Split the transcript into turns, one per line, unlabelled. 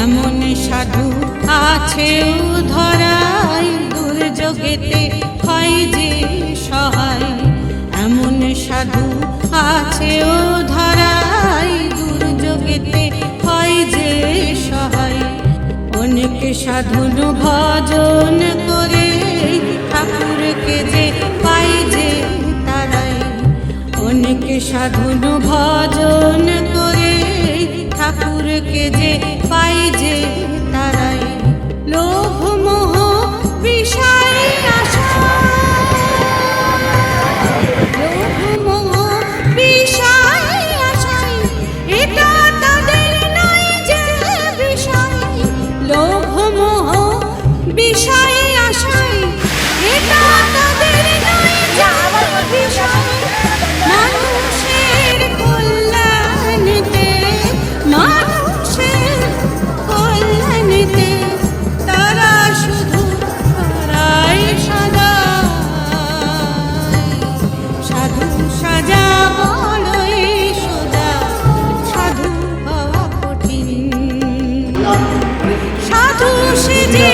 এমন সাধু আছে ধরাই দুর্যোগেতে হয় যে সহায়। এমন সাধু আছেও ধরাই দুর্যোগেতে হয় যে সহায়। অনেক সাধন ভজন করে ঠাকুরকে যে পাই যে তারাই। অনেক সাধন ভজন করে ঠাকুরকে যে পাই przyjdzie.